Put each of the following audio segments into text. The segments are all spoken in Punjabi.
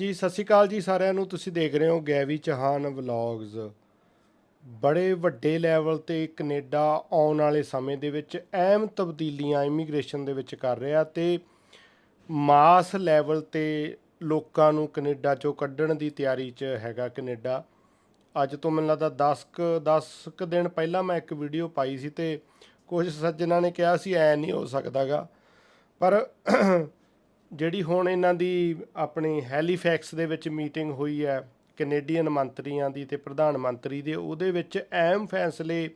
ਜੀ, ਸਤਿ ਸ਼੍ਰੀ ਅਕਾਲ ਜੀ ਸਾਰਿਆਂ ਨੂੰ। ਤੁਸੀਂ ਦੇਖ ਰਹੇ ਹੋ ਗੈਵੀ ਚਹਾਨ ਵਲੌਗਸ ਬੜੇ ਵੱਡੇ ਲੈਵਲ ਤੇ ਕੈਨੇਡਾ ਆਉਣ ਵਾਲੇ ਸਮੇਂ ਦੇ ਵਿੱਚ ਅਹਿਮ ਤਬਦੀਲੀਆਂ ਇਮੀਗ੍ਰੇਸ਼ਨ ਦੇ ਵਿੱਚ ਕਰ ਰਿਹਾ ਤੇ ਮਾਸ ਲੈਵਲ ਤੇ ਲੋਕਾਂ ਨੂੰ ਕੈਨੇਡਾ ਚੋਂ ਕੱਢਣ ਦੀ ਤਿਆਰੀ 'ਚ ਹੈਗਾ ਕੈਨੇਡਾ। ਅੱਜ ਤੋਂ ਮੈਨੂੰ ਲੱਗਦਾ 10 ਕੁ 10 ਕੁ ਦਿਨ ਪਹਿਲਾਂ ਮੈਂ ਇੱਕ ਵੀਡੀਓ ਪਾਈ ਸੀ ਤੇ ਕੁਝ ਸੱਜਣਾਂ ਨੇ ਕਿਹਾ ਸੀ, ਐ ਨਹੀਂ ਹੋ ਸਕਦਾਗਾ। ਪਰ ਜਿਹੜੀ ਹੁਣ ਇਹਨਾਂ ਦੀ ਆਪਣੀ ਹੈਲੀਫੈਕਸ ਦੇ ਵਿੱਚ ਮੀਟਿੰਗ ਹੋਈ ਹੈ ਕੈਨੇਡੀਅਨ ਮੰਤਰੀਆਂ ਦੀ ਤੇ ਪ੍ਰਧਾਨ ਮੰਤਰੀ ਦੇ, ਉਹਦੇ ਵਿੱਚ ਅਹਿਮ ਫੈਸਲੇ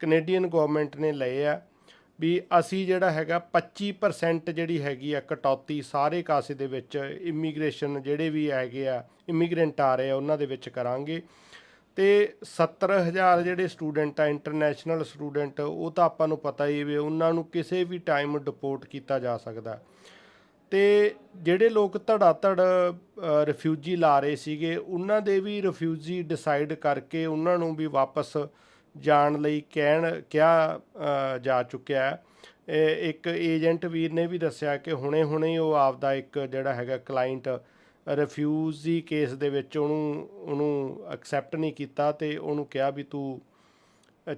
ਕੈਨੇਡੀਅਨ ਗਵਰਨਮੈਂਟ ਨੇ ਲਏ ਆ ਵੀ ਅਸੀਂ ਜਿਹੜਾ ਹੈਗਾ 25% ਜਿਹੜੀ ਹੈਗੀ ਆ ਕਟੌਤੀ ਸਾਰੇ ਕਾਸੇ ਦੇ ਵਿੱਚ ਇਮੀਗ੍ਰੇਸ਼ਨ ਜਿਹੜੇ ਵੀ ਹੈਗੇ ਆ ਇਮੀਗ੍ਰੈਂਟ ਆ ਰਹੇ ਆ, ਉਹਨਾਂ ਦੇ ਵਿੱਚ ਕਰਾਂਗੇ। ਤੇ 70000 ਜਿਹੜੇ ਸਟੂਡੈਂਟ ਆ ਇੰਟਰਨੈਸ਼ਨਲ ਸਟੂਡੈਂਟ ਉਹ ਤਾਂ ਆਪਾਂ ਨੂੰ ਪਤਾ ਹੀ ਵੀ ਉਹਨਾਂ ਨੂੰ ਕਿਸੇ ਵੀ ਟਾਈਮ ਡਿਪੋਰਟ ਕੀਤਾ ਜਾ ਸਕਦਾ। ਤੇ ਜਿਹੜੇ ਲੋਕ ਧੜਾ ਧੜ ਰਿਫਿਊਜੀ ਲਾ ਰਹੇ ਸੀਗੇ, ਉਹਨਾਂ ਦੇ ਵੀ ਰਿਫਿਊਜੀ ਡਿਸਾਈਡ ਕਰਕੇ ਉਹਨਾਂ ਨੂੰ ਵੀ ਵਾਪਸ ਜਾਣ ਲਈ ਕਹਿਣ, ਕਿਹਾ ਜਾ ਚੁੱਕਿਆ ਹੈ। ਇੱਕ ਏਜੰਟ ਵੀਰ ਨੇ ਵੀ ਦੱਸਿਆ ਕਿ ਹੁਣੇ-ਹੁਣੇ ਉਹ ਆਪਦਾ ਇੱਕ ਜਿਹੜਾ ਹੈਗਾ ਕਲਾਇੰਟ ਰਿਫਿਊਜੀ ਕੇਸ ਦੇ ਵਿੱਚ ਉਹਨੂੰ ਉਹਨੂੰ ਐਕਸੈਪਟ ਨਹੀਂ ਕੀਤਾ ਤੇ ਉਹਨੂੰ ਕਿਹਾ ਵੀ ਤੂੰ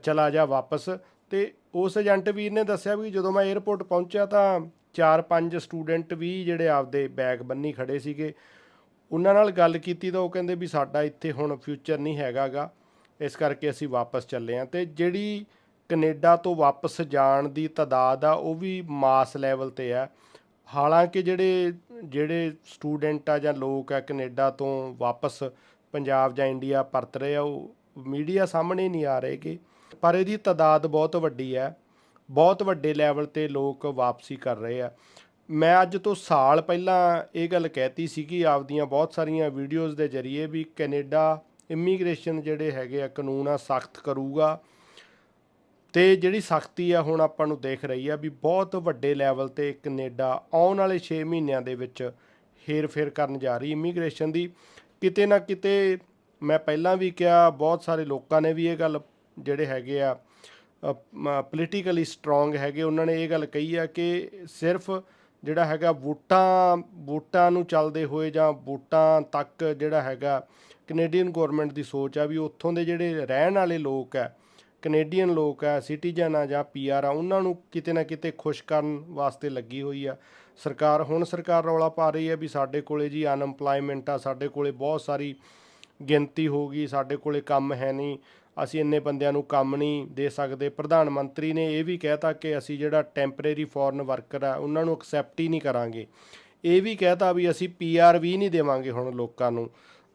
ਚਲਾ ਜਾ ਵਾਪਸ। ਤੇ ਉਸ ਏਜੰਟ ਵੀਰ ਨੇ ਦੱਸਿਆ ਵੀ ਜਦੋਂ ਮੈਂ 에ਅਰਪੋਰਟ ਪਹੁੰਚਿਆ ਤਾਂ ਚਾਰ ਪੰਜ ਸਟੂਡੈਂਟ ਵੀ ਜਿਹੜੇ ਆਪਦੇ ਬੈਗ ਬੰਨੀ ਖੜੇ ਸੀਗੇ। ਉਹਨਾਂ ਨਾਲ ਗੱਲ ਕੀਤੀ ਤਾਂ ਉਹ ਕਹਿੰਦੇ ਵੀ ਸਾਡਾ ਇੱਥੇ ਹੁਣ ਫਿਊਚਰ ਨਹੀਂ ਹੈਗਾਗਾ। ਇਸ ਕਰਕੇ ਅਸੀਂ ਵਾਪਸ ਚੱਲੇ ਆਂ। ਤੇ ਜਿਹੜੀ ਕੈਨੇਡਾ ਤੋਂ ਵਾਪਸ ਜਾਣ ਦੀ ਤਾਦਾਦ ਆ, ਉਹ ਵੀ ਮਾਸ ਲੈਵਲ ਤੇ ਆ। ਹਾਲਾਂਕਿ ਜਿਹੜੇ ਜਿਹੜੇ ਸਟੂਡੈਂਟ ਆ ਜਾਂ ਲੋਕ ਆ ਕੈਨੇਡਾ ਤੋਂ ਵਾਪਸ ਪੰਜਾਬ ਜਾਂ ਇੰਡੀਆ ਪਰਤ ਰਹੇ ਆ, ਉਹ ਮੀਡੀਆ ਸਾਹਮਣੇ ਨਹੀਂ ਆ ਰਹੇਗੇ ਪਰ ਇਹਦੀ ਤਾਦਾਦ ਬਹੁਤ ਵੱਡੀ ਹੈ ਬਹੁਤ ਵੱਡੇ ਲੈਵਲ ਤੇ ਲੋਕ ਵਾਪਸੀ ਕਰ ਰਹੇ ਆ। ਮੈਂ ਅੱਜ ਤੋਂ ਸਾਲ ਪਹਿਲਾਂ ਇਹ ਗੱਲ ਕਹਿਤੀ ਸੀ ਕਿ ਆਪਦੀਆਂ ਬਹੁਤ ਸਾਰੀਆਂ ਵੀਡੀਓਜ਼ ਦੇ ਜ਼ਰੀਏ ਵੀ ਕੈਨੇਡਾ ਇਮੀਗ੍ਰੇਸ਼ਨ ਜਿਹੜੇ ਹੈਗੇ ਆ, ਕਾਨੂੰਨ ਆ, ਸਖਤ ਕਰੂਗਾ। ਤੇ ਜਿਹੜੀ ਸਖਤੀ ਆ, ਹੁਣ ਆਪਾਂ ਨੂੰ ਦੇਖ ਰਹੀ ਆ ਵੀ ਬਹੁਤ ਵੱਡੇ ਲੈਵਲ ਤੇ ਕੈਨੇਡਾ ਆਉਣ ਵਾਲੇ 6 ਮਹੀਨਿਆਂ ਦੇ ਵਿੱਚ ਹੇਰ-ਫੇਰ ਕਰਨ ਜਾ ਰਹੀ ਇਮੀਗ੍ਰੇਸ਼ਨ ਦੀ। ਕਿਤੇ ਨਾ ਕਿਤੇ ਮੈਂ ਪਹਿਲਾਂ ਵੀ ਕਿਹਾ, ਬਹੁਤ ਸਾਰੇ ਲੋਕਾਂ ਨੇ ਵੀ ਇਹ ਗੱਲ ਜਿਹੜੇ ਹੈਗੇ ਆ ਪੋਲੀਟੀਕਲੀ ਸਟਰੋਂਗ ਹੈਗੇ, ਉਹਨਾਂ ਨੇ ਇਹ ਗੱਲ ਕਹੀ ਆ ਕਿ ਸਿਰਫ ਜਿਹੜਾ ਹੈਗਾ ਵੋਟਾਂ ਵੋਟਾਂ ਨੂੰ ਚੱਲਦੇ ਹੋਏ ਜਾਂ ਵੋਟਾਂ ਤੱਕ ਜਿਹੜਾ ਹੈਗਾ ਕੈਨੇਡੀਅਨ ਗਵਰਨਮੈਂਟ ਦੀ ਸੋਚ ਆ ਵੀ ਉੱਥੋਂ ਦੇ ਜਿਹੜੇ ਰਹਿਣ ਵਾਲੇ ਲੋਕ ਆ ਕੈਨੇਡੀਅਨ ਲੋਕ ਆ ਸਿਟੀਜ਼ਨ ਆ ਜਾਂ ਪੀਆਰ ਆ, ਉਹਨਾਂ ਨੂੰ ਕਿਤੇ ਨਾ ਕਿਤੇ ਖੁਸ਼ ਕਰਨ ਵਾਸਤੇ ਲੱਗੀ ਹੋਈ ਆ। ਸਰਕਾਰ, ਹੁਣ ਸਰਕਾਰ ਰੌਲਾ ਪਾ ਰਹੀ ਹੈ ਵੀ ਸਾਡੇ ਕੋਲੇ ਜੀ ਅਨਐਮਪਲੋਇਮੈਂਟ ਆ, ਸਾਡੇ ਕੋਲੇ ਬਹੁਤ ਸਾਰੀ ਗਿਣਤੀ ਹੋ ਗਈ, ਸਾਡੇ ਕੋਲੇ ਕੰਮ ਹੈ ਨਹੀਂ। ਅਸੀਂ ਇੰਨੇ ਬੰਦਿਆਂ ਨੂੰ ਕੰਮ ਨਹੀਂ ਦੇ ਸਕਦੇ। ਪ੍ਰਧਾਨ ਮੰਤਰੀ ਨੇ ਇਹ ਵੀ ਕਹਿਤਾ ਕਿ ਅਸੀਂ ਜਿਹੜਾ ਟੈਂਪਰੇਰੀ ਫੋਰਨ ਵਰਕਰ ਆ, ਉਹਨਾਂ ਨੂੰ ਐਕਸੈਪਟ ਹੀ ਨਹੀਂ ਕਰਾਂਗੇ। ਇਹ ਵੀ ਕਹਿਤਾ ਵੀ ਅਸੀਂ ਪੀਆਰ ਵੀ ਨਹੀਂ ਦੇਵਾਂਗੇ ਹੁਣ ਲੋਕਾਂ ਨੂੰ।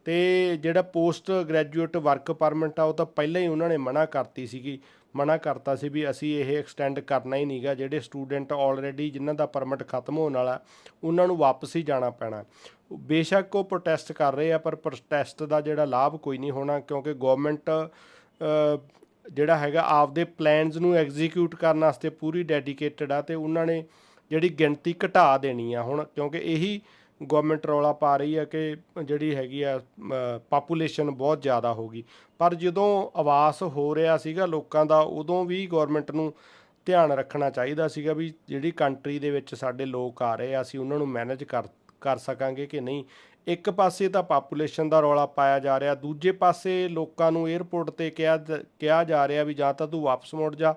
ਤੇ ਜਿਹੜਾ ਪੋਸਟ ਗ੍ਰੈਜੂਏਟ ਵਰਕ ਪਰਮਿਟ ਆ, ਉਹ ਤਾਂ ਪਹਿਲਾਂ ਹੀ ਉਹਨਾਂ ਨੇ ਮਨਾ ਕਰਤੀ ਸੀਗੀ। ਮਨਾ ਕਰਤਾ ਸੀ ਵੀ ਅਸੀਂ ਇਹ ਐਕਸਟੈਂਡ ਕਰਨਾ ਹੀ ਨਹੀਂਗਾ, ਜਿਹੜੇ ਸਟੂਡੈਂਟ ਆਲਰੇਡੀ ਜਿਨ੍ਹਾਂ ਦਾ ਪਰਮਿਟ ਖਤਮ ਹੋਣ ਵਾਲਾ, ਉਹਨਾਂ ਨੂੰ ਵਾਪਸ ਹੀ ਜਾਣਾ ਪੈਣਾ। ਬੇਸ਼ੱਕ ਉਹ ਪ੍ਰੋਟੈਸਟ ਕਰ ਰਹੇ ਆ, ਪਰ ਪ੍ਰੋਟੈਸਟ ਦਾ ਜਿਹੜਾ ਲਾਭ ਕੋਈ ਨਹੀਂ ਹੋਣਾ, ਕਿਉਂਕਿ ਗਵਰਨਮੈਂਟ ਜਿਹੜਾ ਹੈਗਾ, ਆਪਦੇ ਪਲਾਨਸ ਨੂੰ ਐਗਜ਼ੀਕਿਊਟ ਕਰਨ ਵਾਸਤੇ ਪੂਰੀ ਡੈਡੀਕੇਟਡ ਆ ਤੇ ਉਹਨਾਂ ਨੇ ਜਿਹੜੀ ਗਿਣਤੀ ਘਟਾ ਦੇਣੀ ਆ ਹੁਣ, ਕਿਉਂਕਿ ਇਹੀ ਗਵਰਨਮੈਂਟ ਰੌਲਾ ਪਾ ਰਹੀ ਹੈ ਕਿ ਜਿਹੜੀ ਹੈਗੀ ਆ ਪਾਪੂਲੇਸ਼ਨ ਬਹੁਤ ਜ਼ਿਆਦਾ ਹੋ ਗਈ। ਪਰ ਜਦੋਂ ਆਵਾਸ ਹੋ ਰਿਹਾ ਸੀਗਾ ਲੋਕਾਂ ਦਾ, ਉਦੋਂ ਵੀ ਗਵਰਨਮੈਂਟ ਨੂੰ ਧਿਆਨ ਰੱਖਣਾ ਚਾਹੀਦਾ ਸੀਗਾ ਵੀ ਜਿਹੜੀ ਕੰਟਰੀ ਦੇ ਵਿੱਚ ਸਾਡੇ ਲੋਕ ਆ ਰਹੇ ਆ, ਅਸੀਂ ਉਹਨਾਂ ਨੂੰ ਮੈਨੇਜ ਕਰ ਕਰ ਸਕਾਂਗੇ ਕਿ ਨਹੀਂ? ਇੱਕ ਪਾਸੇ ਤਾਂ ਪਾਪੂਲੇਸ਼ਨ ਦਾ ਰੌਲਾ ਪਾਇਆ ਜਾ ਰਿਹਾ, ਦੂਜੇ ਪਾਸੇ ਲੋਕਾਂ ਨੂੰ 에ਅਰਪੋਰਟ ਤੇ ਕਿਹਾ ਜ- ਕਿਹਾ ਜਾ ਰਿਹਾ ਵੀ ਜਾਂ ਤਾਂ ਤੂੰ ਵਾਪਸ ਮੁੜ ਜਾ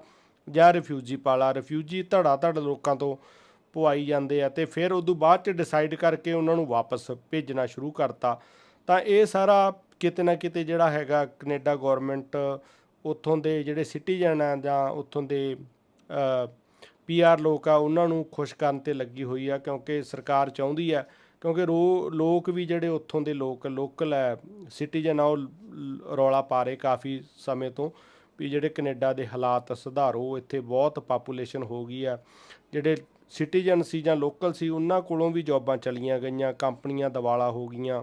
ਜਾਂ ਰਿਫਿਊਜੀ ਪਾਲਾ। ਰਿਫਿਊਜੀ ਧੜਾ ਧੜ ਲੋਕਾਂ ਤੋਂ ਪਵਾਈ ਜਾਂਦੇ ਆ ਤੇ ਫਿਰ ਉਦੋਂ ਬਾਅਦ ਚ ਡਿਸਾਈਡ ਕਰਕੇ ਉਹਨਾਂ ਨੂੰ ਵਾਪਸ ਭੇਜਣਾ ਸ਼ੁਰੂ ਕਰਤਾ। ਤਾਂ ਇਹ ਸਾਰਾ ਕਿਤੇ ਨਾ ਕਿਤੇ ਜਿਹੜਾ ਹੈਗਾ ਕੈਨੇਡਾ ਗਵਰਨਮੈਂਟ ਉੱਥੋਂ ਦੇ ਜਿਹੜੇ ਸਿਟੀਜ਼ਨ ਆ ਜਾਂ ਉੱਥੋਂ ਦੇ ਪੀਆਰ ਲੋਕ ਆ, ਉਹਨਾਂ ਨੂੰ ਖੁਸ਼ ਕਰਨ ਤੇ ਲੱਗੀ ਹੋਈ ਆ ਕਿਉਂਕਿ ਸਰਕਾਰ ਚਾਹੁੰਦੀ ਆ ਕਿਉਂਕਿ ਰੋ, ਲੋਕ ਵੀ ਜਿਹੜੇ ਉੱਥੋਂ ਦੇ ਲੋਕ ਲੋਕਲ ਹੈ ਸਿਟੀਜ਼ਨ ਆ, ਉਹ ਰੌਲਾ ਪਾ ਰਹੇ ਕਾਫੀ ਸਮੇਂ ਤੋਂ ਵੀ ਜਿਹੜੇ ਕੈਨੇਡਾ ਦੇ ਹਾਲਾਤ ਸੁਧਾਰੋ, ਇੱਥੇ ਬਹੁਤ ਪਾਪੂਲੇਸ਼ਨ ਹੋ ਗਈ ਆ। ਜਿਹੜੇ ਸਿਟੀਜ਼ਨ ਸੀ ਜਾਂ ਲੋਕਲ ਸੀ, ਉਹਨਾਂ ਕੋਲੋਂ ਵੀ ਜੌਬਾਂ ਚਲੀਆਂ ਗਈਆਂ, ਕੰਪਨੀਆਂ ਦਿਵਾਲਾ ਹੋ ਗਈਆਂ,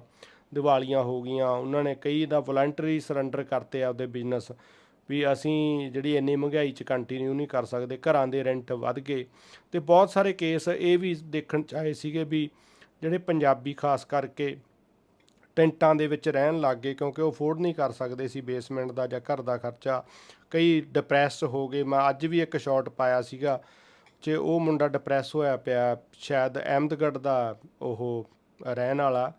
ਦਿਵਾਲੀਆਂ ਹੋ ਗਈਆਂ, ਉਹਨਾਂ ਨੇ ਕਈ ਦਾ ਵਲੰਟਰੀ ਸਰੈਂਡਰ ਕਰਤੇ ਆਪਦੇ ਬਿਜ਼ਨਸ ਵੀ ਅਸੀਂ ਜਿਹੜੀ ਇੰਨੀ ਮਹਿੰਗਾਈ 'ਚ ਕੰਟੀਨਿਊ ਨਹੀਂ ਕਰ ਸਕਦੇ, ਘਰਾਂ ਦੇ ਰੈਂਟ ਵੱਧ ਗਏ। ਤੇ ਬਹੁਤ ਸਾਰੇ ਕੇਸ ਇਹ ਵੀ ਦੇਖਣ 'ਚ ਆਏ ਸੀਗੇ ਵੀ ਜਿਹੜੇ ਪੰਜਾਬੀ ਖਾਸ ਕਰਕੇ ਟੈਂਟਾਂ ਦੇ ਵਿੱਚ ਰਹਿਣ ਲੱਗ ਗਏ, ਕਿਉਂਕਿ ਉਹ ਅਫੋਰਡ ਨਹੀਂ ਕਰ ਸਕਦੇ ਸੀ ਬੇਸਮੈਂਟ ਦਾ ਜਾਂ ਘਰ ਦਾ ਖਰਚਾ। ਕਈ ਡਿਪਰੈਸ ਹੋ ਗਏ। ਮੈਂ ਅੱਜ ਵੀ ਇੱਕ ਸ਼ਾਟ ਪਾਇਆ ਸੀਗਾ, ਜੇ ਉਹ ਮੁੰਡਾ ਡਿਪਰੈਸ ਹੋਇਆ ਪਿਆ, ਸ਼ਾਇਦ ਅਹਿਮਦਗੜ੍ਹ ਦਾ ਉਹ ਰਹਿਣ ਵਾਲਾ।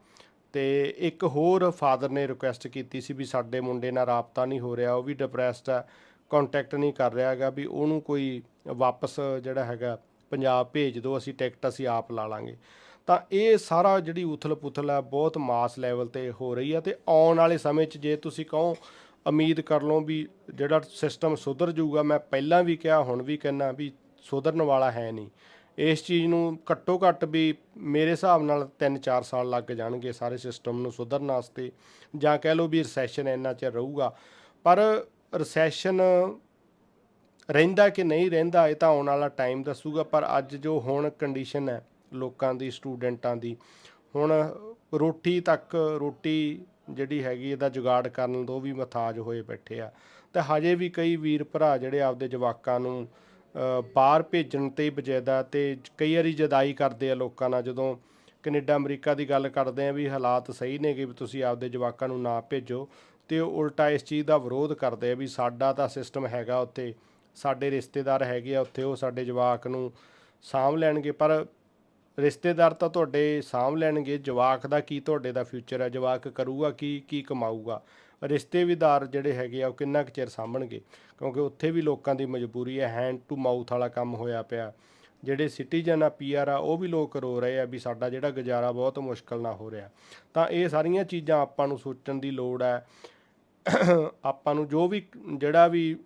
ਤੇ ਇੱਕ ਹੋਰ ਫਾਦਰ ਨੇ ਰਿਕੁਐਸਟ ਕੀਤੀ ਸੀ ਵੀ ਸਾਡੇ ਮੁੰਡੇ ਨਾਲ ਰਾਬਤਾ ਨਹੀਂ ਹੋ ਰਿਹਾ, ਉਹ ਵੀ ਡਿਪਰੈਸਡ ਹੈ ਕੰਟੈਕਟ ਨਹੀਂ ਕਰ ਰਿਹਾ ਹੈਗਾ ਵੀ ਉਹਨੂੰ ਕੋਈ ਵਾਪਸ ਜਿਹੜਾ ਹੈਗਾ, ਪੰਜਾਬ ਭੇਜ ਦਿਓ, ਅਸੀਂ ਟਿਕਟ ਅਸੀਂ ਆਪ ਲਾ ਲਾਂਗੇ। ਤਾਂ ਇਹ ਸਾਰਾ ਜਿਹੜੀ ਉਥਲ ਪੁਥਲ ਹੈ, ਬਹੁਤ ਮਾਸ ਲੈਵਲ ਤੇ ਹੋ ਰਹੀ ਹੈ ਤੇ ਆਉਣ ਵਾਲੇ ਸਮੇਂ 'ਚ ਜੇ ਤੁਸੀਂ ਕਹੋ, ਉਮੀਦ ਕਰ ਲਓ ਵੀ ਜਿਹੜਾ ਸਿਸਟਮ ਸੁਧਰ ਜਾਊਗਾ, ਮੈਂ ਪਹਿਲਾਂ ਵੀ ਕਿਹਾ, ਹੁਣ ਵੀ ਕਹਿੰਦਾ ਵੀ ਸੁਧਰਨ ਵਾਲਾ ਹੈ ਨਹੀਂ। ਇਸ ਚੀਜ਼ ਨੂੰ ਘੱਟੋ ਘੱਟ ਵੀ ਮੇਰੇ ਹਿਸਾਬ ਨਾਲ 3-4 ਸਾਲ ਲੱਗ ਜਾਣਗੇ ਸਾਰੇ ਸਿਸਟਮ ਨੂੰ ਸੁਧਰਨ ਵਾਸਤੇ, ਜਾਂ ਕਹਿ ਲਓ ਵੀ ਰਿਸੈਸ਼ਨ ਇੰਨਾ ਚਿਰ ਰਹੂਗਾ। ਪਰ ਰਿਸੈਸ਼ਨ ਰਹਿੰਦਾ ਕਿ ਨਹੀਂ ਰਹਿੰਦਾ, ਇਹ ਤਾਂ ਆਉਣ ਵਾਲਾ ਟਾਈਮ ਦੱਸੂਗਾ, ਪਰ ਅੱਜ ਜੋ ਹੁਣ ਕੰਡੀਸ਼ਨ ਹੈ ਲੋਕਾਂ ਦੀ, ਸਟੂਡੈਂਟਾਂ ਦੀ। ਹੁਣ ਰੋਟੀ ਤੱਕ, ਰੋਟੀ ਜਿਹੜੀ ਹੈਗੀ ਇਹਦਾ ਜੁਗਾੜ ਕਰਨ ਤੋਂ ਵੀ ਮਥਾਜ ਹੋਏ ਬੈਠੇ ਆ। ਤੇ ਹਜੇ ਵੀ ਕਈ ਵੀਰ ਭਰਾ ਜਿਹੜੇ ਆਪਦੇ ਜਵਾਕਾਂ ਨੂੰ ਬਾਹਰ ਭੇਜਣ ਤੇ ਬਜਾਇਦਾ ਤੇ ਕਈ ਵਾਰੀ ਜਦਾਈ ਕਰਦੇ ਆ ਲੋਕਾਂ ਨਾਲ। ਜਦੋਂ ਕੈਨੇਡਾ, ਅਮਰੀਕਾ ਦੀ ਗੱਲ ਕਰਦੇ ਆ ਵੀ ਹਾਲਾਤ ਸਹੀ ਨੇਗੇ ਵੀ ਤੁਸੀਂ ਆਪਦੇ ਜਵਾਕਾਂ ਨੂੰ ਨਾ ਭੇਜੋ, ਤੇ ਉਹ ਉਲਟਾ ਇਸ ਚੀਜ਼ ਦਾ ਵਿਰੋਧ ਕਰਦੇ ਆ ਵੀ ਸਾਡਾ ਤਾਂ ਸਿਸਟਮ ਹੈਗਾ ਉੱਥੇ, ਸਾਡੇ ਰਿਸ਼ਤੇਦਾਰ ਹੈਗੇ ਆ, ਉੱਥੇ ਉਹ ਸਾਡੇ ਜਵਾਕ ਨੂੰ ਸਾਂਭ ਲੈਣਗੇ। ਪਰ ਰਿਸ਼ਤੇਦਾਰ ਤਾਂ ਤੁਹਾਡੇ ਸਾਂਭ ਲੈਣਗੇ, ਜਵਾਕ ਦਾ ਕੀ ਤੁਹਾਡੇ ਦਾ ਫਿਊਚਰ ਹੈ? ਜਵਾਕ ਕਰੂਗਾ ਕੀ ਕੀ ਕਮਾਊਗਾ? ਰਿਸ਼ਤੇਦਾਰ ਜਿਹੜੇ ਹੈਗੇ ਆ, ਉਹ ਕਿੰਨਾ ਕੁ ਚਿਰ ਸਾਂਭਣਗੇ? ਕਿਉਂਕਿ ਉੱਥੇ ਵੀ ਲੋਕਾਂ ਦੀ ਮਜਬੂਰੀ ਹੈ ਹੈਂਡ ਟੂ ਮਾਊਥ ਵਾਲਾ ਕੰਮ ਹੋਇਆ ਪਿਆ। ਜਿਹੜੇ ਸਿਟੀਜ਼ਨ ਆ ਪੀਆਰ ਆ, ਉਹ ਵੀ ਲੋਕ ਰੋ ਰਹੇ ਆ ਵੀ ਸਾਡਾ ਜਿਹੜਾ ਗੁਜ਼ਾਰਾ ਬਹੁਤ ਮੁਸ਼ਕਲ ਨਾਲ ਹੋ ਰਿਹਾ। ਤਾਂ ਇਹ ਸਾਰੀਆਂ ਚੀਜ਼ਾਂ ਆਪਾਂ ਨੂੰ ਸੋਚਣ ਦੀ ਲੋੜ ਹੈ। ਆਪਾਂ ਨੂੰ ਜੋ ਵੀ ਜਿਹੜਾ ਵੀ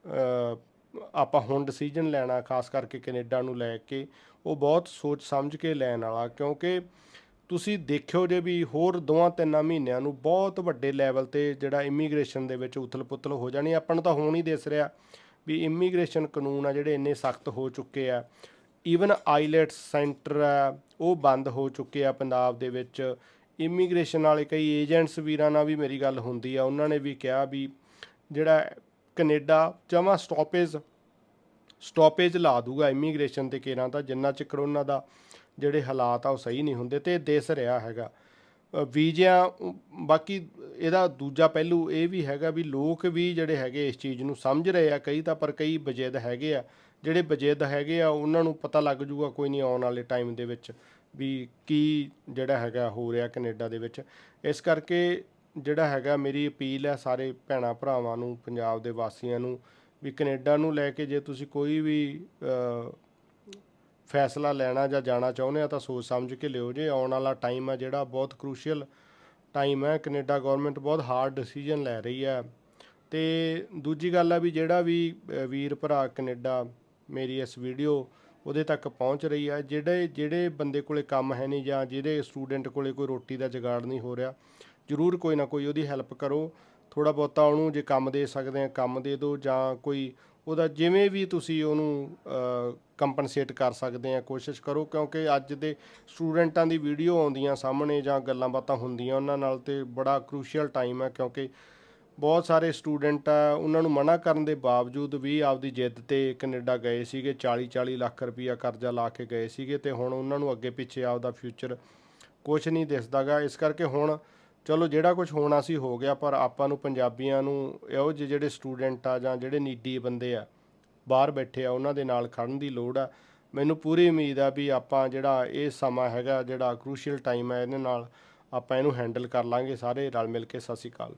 ਆਪਾਂ ਹੁਣ ਡਿਸੀਜਨ ਲੈਣਾ, ਖਾਸ ਕਰਕੇ ਕੈਨੇਡਾ ਨੂੰ ਲੈ ਕੇ, ਉਹ ਬਹੁਤ ਸੋਚ ਸਮਝ ਕੇ ਲੈਣ ਵਾਲਾ, ਕਿਉਂਕਿ ਤੁਸੀਂ ਦੇਖਿਓ ਜੇ ਵੀ ਹੋਰ ਦੋਵਾਂ ਤਿੰਨਾਂ ਮਹੀਨਿਆਂ ਨੂੰ ਬਹੁਤ ਵੱਡੇ ਲੈਵਲ ਤੇ ਜਿਹੜਾ ਇਮੀਗ੍ਰੇਸ਼ਨ ਦੇ ਵਿੱਚ ਉਥਲ-ਪੁਥਲ ਹੋ ਜਾਣੀ, ਆਪਾਂ ਨੂੰ ਤਾਂ ਹੁਣ ਹੀ ਦਿਸ ਰਿਹਾ ਵੀ ਇਮੀਗ੍ਰੇਸ਼ਨ ਕਾਨੂੰਨ ਆ ਜਿਹੜੇ ਇੰਨੇ ਸਖਤ ਹੋ ਚੁੱਕੇ ਆ। ਈਵਨ ਆਈਲੈਟਸ ਸੈਂਟਰ ਆ, ਉਹ ਬੰਦ ਹੋ ਚੁੱਕੇ ਆ ਪੰਜਾਬ ਦੇ ਵਿੱਚ। ਇਮੀਗ੍ਰੇਸ਼ਨ ਵਾਲੇ ਕਈ ਏਜੰਟਸ ਵੀਰਾਂ ਨਾਲ ਵੀ ਮੇਰੀ ਗੱਲ ਹੁੰਦੀ ਆ, ਉਹਨਾਂ ਨੇ ਵੀ ਕਿਹਾ ਵੀ ਜਿਹੜਾ ਕੈਨੇਡਾ ਜਮਾ ਸਟਾਪੇਜ ਸਟਾਪੇਜ ਲਾ ਦੂਗਾ ਇਮੀਗ੍ਰੇਸ਼ਨ ਤੇ ਕੇਰਾਂ ਦਾ, ਜਿੰਨਾ 'ਚ ਕਰੋਨਾ ਦਾ ਜਿਹੜੇ ਹਾਲਾਤ ਆ ਉਹ ਸਹੀ ਨਹੀਂ ਹੁੰਦੇ ਤੇ ਇਹ ਦਿਸ ਰਿਹਾ ਹੈਗਾ। ਵੀਜ਼ਿਆਂ ਬਾਕੀ ਇਹਦਾ ਦੂਜਾ ਪਹਿਲੂ ਇਹ ਵੀ ਹੈਗਾ ਵੀ ਲੋਕ ਵੀ ਜਿਹੜੇ ਹੈਗੇ ਇਸ ਚੀਜ਼ ਨੂੰ ਸਮਝ ਰਹੇ ਆ, ਕਈ ਤਾਂ ਪਰ ਕਈ ਬਜਿੱਦ ਹੈਗੇ ਆ। ਜਿਹੜੇ ਬਜਿੱਦ ਹੈਗੇ ਆ, ਉਹਨਾਂ ਨੂੰ ਪਤਾ ਲੱਗ ਜੂਗਾ ਕੋਈ ਨਹੀਂ ਆਉਣ ਵਾਲੇ ਟਾਈਮ ਦੇ ਵਿੱਚ ਵੀ ਕੀ ਜਿਹੜਾ ਹੈਗਾ ਹੋ ਰਿਹਾ ਕੈਨੇਡਾ ਦੇ ਵਿੱਚ। ਇਸ ਕਰਕੇ ਜਿਹੜਾ ਹੈਗਾ ਮੇਰੀ ਅਪੀਲ ਹੈ ਸਾਰੇ ਭੈਣਾਂ ਭਰਾਵਾਂ ਨੂੰ, ਪੰਜਾਬ ਦੇ ਵਾਸੀਆਂ ਨੂੰ ਵੀ ਕੈਨੇਡਾ ਨੂੰ ਲੈ ਕੇ ਜੇ ਤੁਸੀਂ ਕੋਈ ਵੀ ਫੈਸਲਾ ਲੈਣਾ ਜਾਂ ਜਾਣਾ ਚਾਹੁੰਦੇ ਆ ਤਾਂ ਸੋਚ ਸਮਝ ਕੇ ਲਿਓ ਜੇ। ਆਉਣ ਵਾਲਾ ਟਾਈਮ ਆ ਜਿਹੜਾ ਬਹੁਤ ਕ੍ਰੂਸ਼ੀਅਲ ਟਾਈਮ ਹੈ ਕੈਨੇਡਾ ਗਵਰਨਮੈਂਟ ਬਹੁਤ ਹਾਰਡ ਡਿਸੀਜਨ ਲੈ ਰਹੀ ਹੈ ਤੇ ਦੂਜੀ ਗੱਲ ਆ ਵੀ ਜਿਹੜਾ ਵੀ ਵੀਰ ਭਰਾ ਕੈਨੇਡਾ ਮੇਰੀ ਇਸ ਵੀਡੀਓ ਉਹਦੇ ਤੱਕ ਪਹੁੰਚ ਰਹੀ ਹੈ ਜਿਹੜੇ ਜਿਹੜੇ ਬੰਦੇ ਕੋਲੇ ਕੰਮ ਹੈ ਨਹੀਂ ਜਾਂ ਜਿਹਦੇ ਸਟੂਡੈਂਟ ਕੋਲੇ ਕੋਈ ਰੋਟੀ ਦਾ ਜਗਾੜ ਨਹੀਂ ਹੋ ਰਿਹਾ, ਜ਼ਰੂਰ ਕੋਈ ਨਾ ਕੋਈ ਉਹਦੀ ਹੈਲਪ ਕਰੋ। ਥੋੜਾ ਬਹੁਤਾ ਉਹਨੂੰ ਜੇ ਕੰਮ ਦੇ ਸਕਦੇ ਆ, ਕੰਮ ਦੇ ਦਿਓ ਜਾਂ ਕੋਈ ਉਹਦਾ ਜਿਵੇਂ ਵੀ ਤੁਸੀਂ ਉਹਨੂੰ ਕੰਪਨਸੇਟ ਕਰ ਸਕਦੇ ਆ, ਕੋਸ਼ਿਸ਼ ਕਰੋ ਕਿਉਂਕਿ ਅੱਜ ਦੇ ਸਟੂਡੈਂਟਾਂ ਦੀ ਵੀਡੀਓ ਆਉਂਦੀਆਂ ਸਾਹਮਣੇ ਜਾਂ ਗੱਲਾਂ ਬਾਤਾਂ ਹੁੰਦੀਆਂ ਉਹਨਾਂ ਨਾਲ ਤੇ ਬੜਾ ਕ੍ਰੂਸ਼ੀਅਲ ਟਾਈਮ ਹੈ ਕਿਉਂਕਿ ਬਹੁਤ ਸਾਰੇ ਸਟੂਡੈਂਟ ਆ, ਉਹਨਾਂ ਨੂੰ ਮਨਾ ਕਰਨ ਦੇ ਬਾਵਜੂਦ ਵੀ ਆਪਦੀ ਜਿੱਦ ਤੇ ਕੈਨੇਡਾ ਗਏ ਸੀਗੇ 40 40 ਲੱਖ ਰੁਪਈਆ ਕਰਜ਼ਾ ਲਾ ਕੇ ਗਏ ਸੀਗੇ ਤੇ ਹੁਣ ਉਹਨਾਂ ਨੂੰ ਅੱਗੇ ਪਿੱਛੇ ਆਪਦਾ ਫਿਊਚਰ ਕੁਝ ਨਹੀਂ ਦਿਸਦਾਗਾ ਇਸ ਕਰਕੇ ਹੁਣ ਚਲੋ ਜਿਹੜਾ ਕੁਝ ਹੋਣਾ ਸੀ ਹੋ ਗਿਆ, ਪਰ ਆਪਾਂ ਨੂੰ ਪੰਜਾਬੀਆਂ ਨੂੰ ਇਹੋ ਜਿਹੇ ਜਿਹੜੇ ਸਟੂਡੈਂਟ ਆ ਜਾਂ ਜਿਹੜੇ ਨੀਡੀ ਬੰਦੇ ਆ, ਬਾਹਰ ਬੈਠੇ ਆ, ਉਹਨਾਂ ਦੇ ਨਾਲ ਖੜਨ ਦੀ ਲੋੜ ਆ। ਮੈਨੂੰ ਪੂਰੀ ਉਮੀਦ ਆ ਵੀ ਆਪਾਂ ਜਿਹੜਾ ਇਹ ਸਮਾਂ ਹੈਗਾ, ਜਿਹੜਾ ਕ੍ਰੂਸ਼ੀਅਲ ਟਾਈਮ ਹੈ ਇਹਦੇ ਨਾਲ ਆਪਾਂ ਇਹਨੂੰ ਹੈਂਡਲ ਕਰ ਲਾਂਗੇ ਸਾਰੇ ਰਲ ਮਿਲ ਕੇ। ਸਤਿ ਸ਼੍ਰੀ ਅਕਾਲ।